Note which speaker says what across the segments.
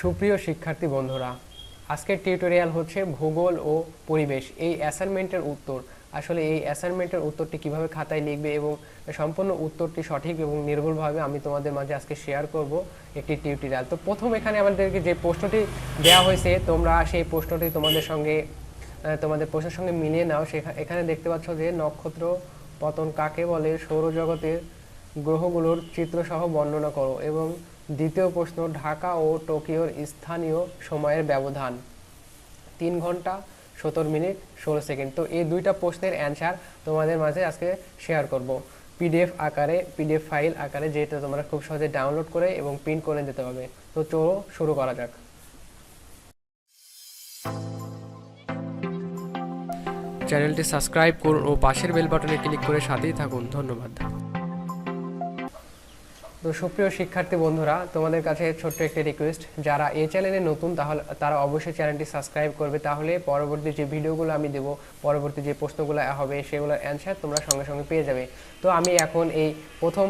Speaker 1: সুপ্রিয় শিক্ষার্থী বন্ধুরা, আজকের টিউটোরিয়াল হচ্ছে ভূগোল ও পরিবেশ। এই অ্যাসাইনমেন্টের উত্তর। আসলে এই অ্যাসাইনমেন্টের উত্তরটি কীভাবে খাতায় লিখবে এবং সম্পূর্ণ উত্তরটি সঠিক এবং নির্ভুলভাবে আমি তোমাদের মাঝে আজকে শেয়ার করব একটি টিউটোরিয়াল তো প্রথম এখানে আমাদেরকে যে প্রশ্নটি দেওয়া হয়েছে, তোমরা সেই প্রশ্নটি তোমাদের সঙ্গে তোমাদের প্রশ্নের সঙ্গে মিলিয়ে নাও। এখানে দেখতে পাচ্ছ যে নক্ষত্র পতন কাকে বলে? সৌরজগতের গ্রহগুলোর চিত্রসহ বর্ণনা করো এবং দ্বিতীয় প্রশ্ন, ঢাকা ও টোকিওর স্থানীয় সময়ের ব্যবধান। তিন ঘণ্টা সত্তর মিনিট, ষোলো সেকেন্ড। তো এই দুইটা প্রশ্নের অ্যান্সার তোমাদের মাঝে আজকে শেয়ার করব। পিডিএফ আকারে পিডিএফ ফাইল আকারে, যেটা তোমরা খুব সহজে ডাউনলোড করে এবং প্রিন্ট করে দিতে পারবে। তো চলো শুরু করা যাক। চ্যানেলটি সাবস্ক্রাইব করুন ও পাশের বেল বাটনে ক্লিক করে সাথেই থাকুন। ধন্যবাদ। তো সুপ্রিয় শিক্ষার্থী বন্ধুরা, তোমাদের কাছে ছোট্ট একটি রিকোয়েস্ট যারা এই চ্যানেলে নতুন, তাহলে তারা অবশ্যই চ্যানেলটি সাবস্ক্রাইব করবে, তাহলে পরবর্তী যে ভিডিওগুলো আমি দেব, পরবর্তী যে প্রশ্নগুলো হবে, সেগুলোর অ্যান্সার তোমরা সঙ্গে সঙ্গে পেয়ে যাবে। তো আমি এখন এই প্রথম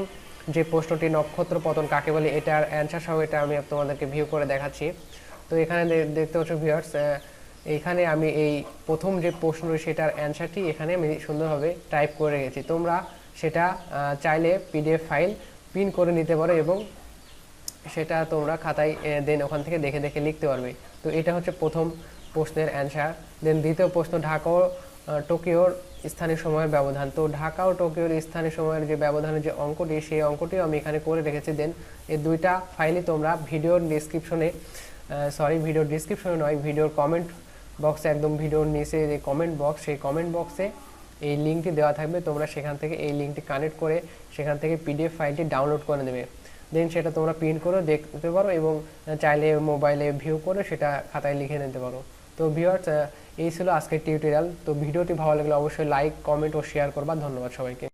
Speaker 1: যে প্রশ্নটি, নক্ষত্র পতন কাকে বলে, এটার অ্যান্সার সহ এটা আমি তোমাদেরকে ভিউ করে দেখাচ্ছি। তো এখানে দেখতে পাচ্ছ ভিউয়ার্স এখানে আমি এই প্রথম যে প্রশ্ন, সেটার অ্যান্সারটি এখানে আমি সুন্দরভাবে টাইপ করে রেখেছি। তোমরা সেটা চাইলে পিডিএফ ফাইল প্রিন্ট করে নিতে পারো এবং সেটা তোমরা খাতায় দেন ওখান থেকে দেখে দেখে লিখতে পারবে। তো এটা হচ্ছে প্রথম প্রশ্নের অ্যান্সার দেন দ্বিতীয় প্রশ্ন, ঢাকা টোকিওর স্থানীয় সময়ের ব্যবধান। তো ঢাকা ও টোকিওর স্থানীয় সময়ের যে ব্যবধানের যে অঙ্কটি, সেই অঙ্কটিও আমি এখানে করে রেখেছি। দেন এই দুইটা ফাইলই তোমরা ভিডিওর ডিসক্রিপশনে সরি ভিডিওর ডিসক্রিপশনে নয়, ভিডিওর কমেন্ট বক্সে একদম ভিডিওর নিচে যে কমেন্ট বক্স সেই কমেন্ট বক্সে এই লিঙ্কটি দেওয়া থাকবে, তোমরা সেখান থেকে এই লিঙ্কটি কানেক্ট করে সেখান থেকে পিডিএফ ফাইলটি ডাউনলোড করে নেবে। দেন সেটা তোমরা প্রিন্ট করে দেখতে পারো এবং চাইলে মোবাইলে ভিউ করে সেটা খাতায় লিখে নিতে পারো। তো ভিউয়ার্স এই ছিল আজকের টিউটোরিয়াল তো ভিডিওটি ভালো লাগলে অবশ্যই লাইক কমেন্ট ও শেয়ার করবা। ধন্যবাদ সবাইকে।